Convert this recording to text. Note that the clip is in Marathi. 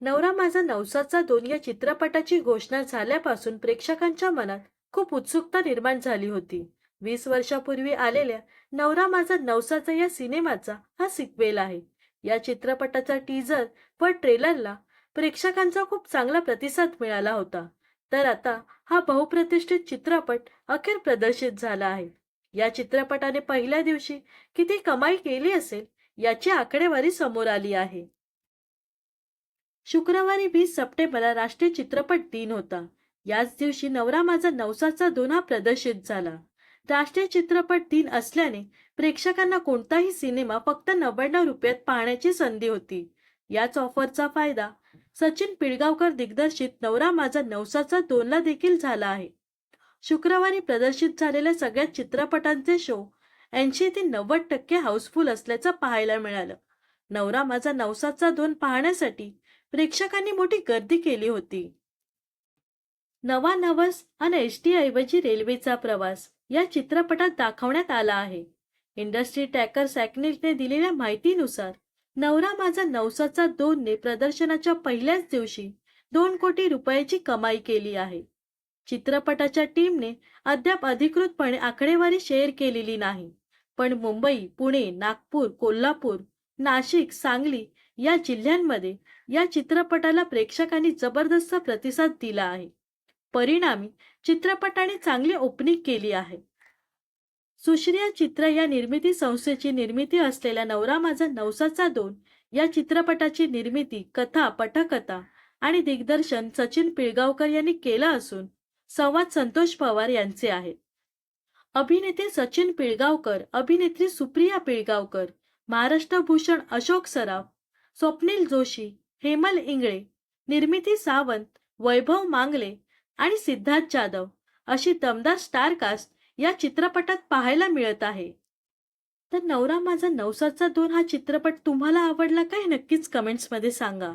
नवरा माझा नवसाचा दोन या चित्रपटाची घोषणा झाल्यापासून प्रेक्षकांच्या मनात खूप उत्सुकता निर्माण झाली होती. वीस वर्षापूर्वी आलेल्या नवरा माझा नवसाचा या सिनेमाचा हा सिक्वेल आहे. या चित्रपटाचा टीझर व ट्रेलरला प्रेक्षकांचा खूप चांगला प्रतिसाद मिळाला होता. तर आता हा बहुप्रतिष्ठित चित्रपट अखेर प्रदर्शित झाला आहे. या चित्रपटाने पहिल्या दिवशी किती कमाई केली असेल याची आकडेवारी समोर आली आहे. शुक्रवारी वीस सप्टेंबरला राष्ट्रीय चित्रपट दिन होता. याच दिवशी नवरा माझा नवसाचा दोन हा प्रदर्शित झाला. राष्ट्रीय चित्रपट दिन असल्याने प्रेक्षकांना कोणताही सिनेमा फक्त नव्याण्णव रुपयात पाहण्याची संधी होती. याच ऑफरचा फायदा सचिन पिळगावकर दिग्दर्शित नवरा माझा नवसाचा दोनला देखील झाला आहे. शुक्रवारी प्रदर्शित झालेल्या सगळ्या चित्रपटांचे शो ऐंशी ते नव्वद टक्के हाऊसफुल असल्याचं पाहायला मिळालं. नवरा माझा नवसाचा दोन पाहण्यासाठी प्रेक्षकांनी मोठी गर्दी केली होती. नवा नवस आणि एस टी ऐवजी रेल्वेचा प्रवास या चित्रपटात दाखवण्यात आला आहे. इंडस्ट्री टॅकर सॅकनिकने दिलेल्या माहितीनुसार नवरा माझा नवसाचा दोनने प्रदर्शनाच्या पहिल्याच दिवशी दोन कोटी रुपयाची कमाई केली आहे. चित्रपटाच्या टीमने अद्याप अधिकृतपणे आकडेवारी शेअर केलेली नाही. पण मुंबई पुणे नागपूर कोल्हापूर नाशिक सांगली या जिल्ह्यांमध्ये या चित्रपटाला प्रेक्षकांनी जबरदस्त प्रतिसाद दिला आहे. परिणामी चित्रपटाने चांगली ओपनिंग केली आहे. सुश्रिया चित्र या निर्मिती संस्थेची निर्मिती असलेल्या नवरा माझा नवसाचा दोन या चित्रपटाची निर्मिती कथा पटकथा आणि दिग्दर्शन सचिन पिळगावकर यांनी केलं असून संवाद संतोष पवार यांचे आहे अभिनेते सचिन पिळगावकर अभिनेत्री सुप्रिया पिळगावकर महाराष्ट्र भूषण अशोक सराफ स्वप्नील जोशी हेमल इंगळे निर्मिती सावंत वैभव मांगले आणि सिद्धार्थ जाधव अशी दमदार स्टारकास्ट या चित्रपटात पाहायला मिळत आहे. तर नवरा माझा नवसाचा दोन हा चित्रपट तुम्हाला आवडला काय नक्कीच कमेंट्समध्ये सांगा.